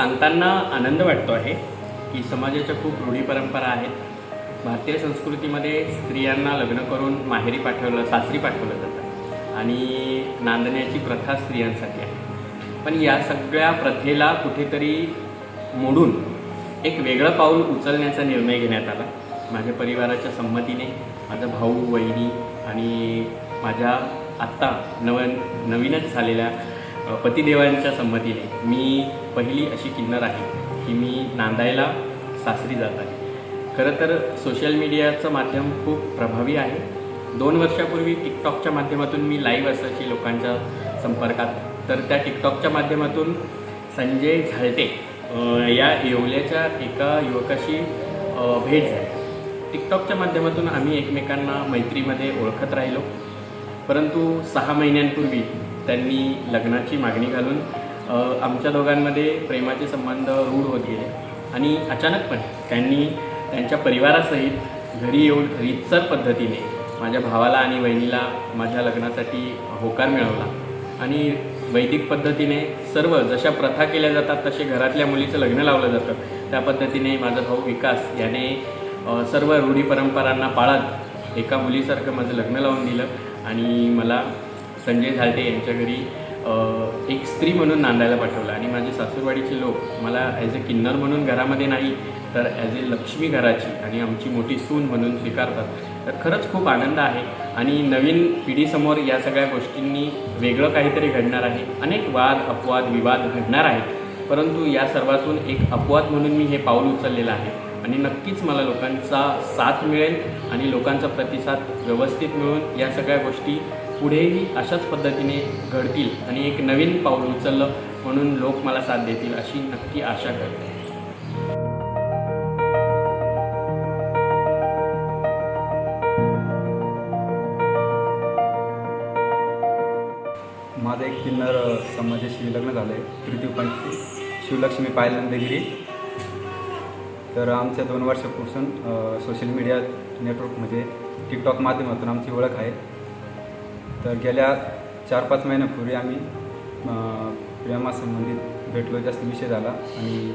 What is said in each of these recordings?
सांगताना आनंद वाटतो आहे की समाजाच्या खूप रूढी परंपरा आहेत. भारतीय संस्कृतीमध्ये स्त्रियांना लग्न करून माहेरी पाठवलं सासरी पाठवलं जातं आणि नांदण्याची प्रथा स्त्रियांसाठी आहे. पण या सगळ्या प्रथेला कुठेतरी मोडून एक वेगळं पाऊल उचलण्याचा निर्णय घेण्यात आला. माझ्या परिवाराच्या संमतीने माझा भाऊ वहिनी आणि माझ्या आत्ता नव नवीनच झालेल्या पतिदेवांच्या संमतीने मी पहिली अशी किन्नर आहे की मी नांदायला सासरी जात आहे. खरं तर सोशल मीडियाचं माध्यम खूप प्रभावी आहे. दोन वर्षापूर्वी टिकटॉकच्या माध्यमातून मी लाईव्ह असायची लोकांच्या संपर्कात. तर त्या टिकटॉकच्या माध्यमातून संजय झालटे या येवल्याच्या एका युवकाशी भेट झाली. टिकटॉकच्या माध्यमातून आम्ही एकमेकांना मैत्रीमध्ये ओळखत राहिलो. परंतु सहा महिन्यांपूर्वी त्यांनी लग्नाची मागणी घालून आमच्या दोघांमध्ये प्रेमाचे संबंध रूढ होत गेले. आणि अचानकपणे त्यांनी त्यांच्या परिवारासहित घरी येऊन रीतसर पद्धतीने माझ्या भावाला आणि बहिणीला माझ्या लग्नासाठी होकार मिळवला. आणि वैदिक पद्धतीने सर्व जशा प्रथा केल्या जातात तसे घरातल्या मुलीचं लग्न लावलं जातं. त्या पद्धतीने माझा भाऊ विकास याने सर्व रूढी परंपरांना पाळत एका मुलीसारखं माझं लग्न लावून दिलं. आणि मला संजय झालटे यांच्या घरी एक स्त्री म्हणून नांदायला पाठवलं. आणि माझे सासूरवाडीचे लोक मला ॲज अ किन्नर म्हणून घरामध्ये नाही तर ॲज ए लक्ष्मी घराची आणि आमची मोठी सून म्हणून स्वीकारतात. तर खरंच खूप आनंद आहे. आणि नवीन पिढीसमोर या सगळ्या गोष्टींनी वेगळं काहीतरी घडणार आहे. अनेक वाद अपवाद विवाद घडणार आहेत. परंतु या सर्वातून एक अपवाद म्हणून मी हे पाऊल उचललेलं आहे. आणि नक्कीच मला लोकांचा साथ मिळेल आणि लोकांचा प्रतिसाद व्यवस्थित मिळून या सगळ्या गोष्टी पुढेही अशाच पद्धतीने घडतील आणि एक नवीन पाऊल उचललं म्हणून लोक मला साथ देतील अशी नक्की आशा करते. माझं एक किन्नर समाजाशी लग्न झालं आहे तृतीयपंथी शिवलक्ष्मी पायल नंदगिरी तर आमच्या दोन वर्षापासून सोशल मीडिया नेटवर्क म्हणजे टिकटॉक माध्यमातून आमची ओळख आहे. तर गेल्या चार पाच महिन्यापूर्वी आम्ही प्रेमासंबंधित भेटलो जास्त विषय झाला आणि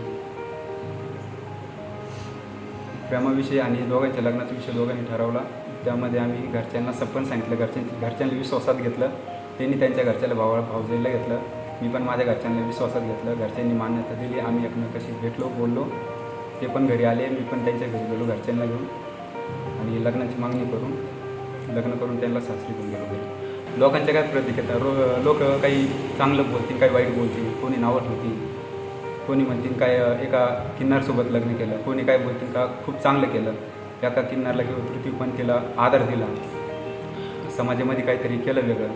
प्रेमाविषयी आणि दोघांच्या लग्नाचा विषय दोघांनी ठरवला. त्यामध्ये आम्ही घरच्यांना सपन सांगितलं घरच्यां घरच्यांनी विश्वासात घेतलं. त्यांनी त्यांच्या घरच्याला भावा भावजाईला घेतलं. मी पण माझ्या घरच्यांना विश्वासात घेतलं. घरच्यांनी मान्यता दिली. आम्ही एकमेकाशी भेटलो बोललो. ते पण घरी आले मी पण त्यांच्या घरी गेलो घरच्यांना घेऊन. आणि लग्नाची मागणी करून लग्न करून त्यांना सासरी घेऊन गेलो घरी. लोकांच्या काय प्रतिक्रिया रो लोक काही चांगलं बोलतील काही वाईट बोलतील कोणी नावं ठेवतील कोणी म्हणतील काय एका किन्नरसोबत लग्न केलं कोणी काय बोलतील का खूप चांगलं केलं. एका किन्नरला किंवा तृतीयपंथीला आदर दिला. समाजामध्ये काहीतरी केलं वेगळं.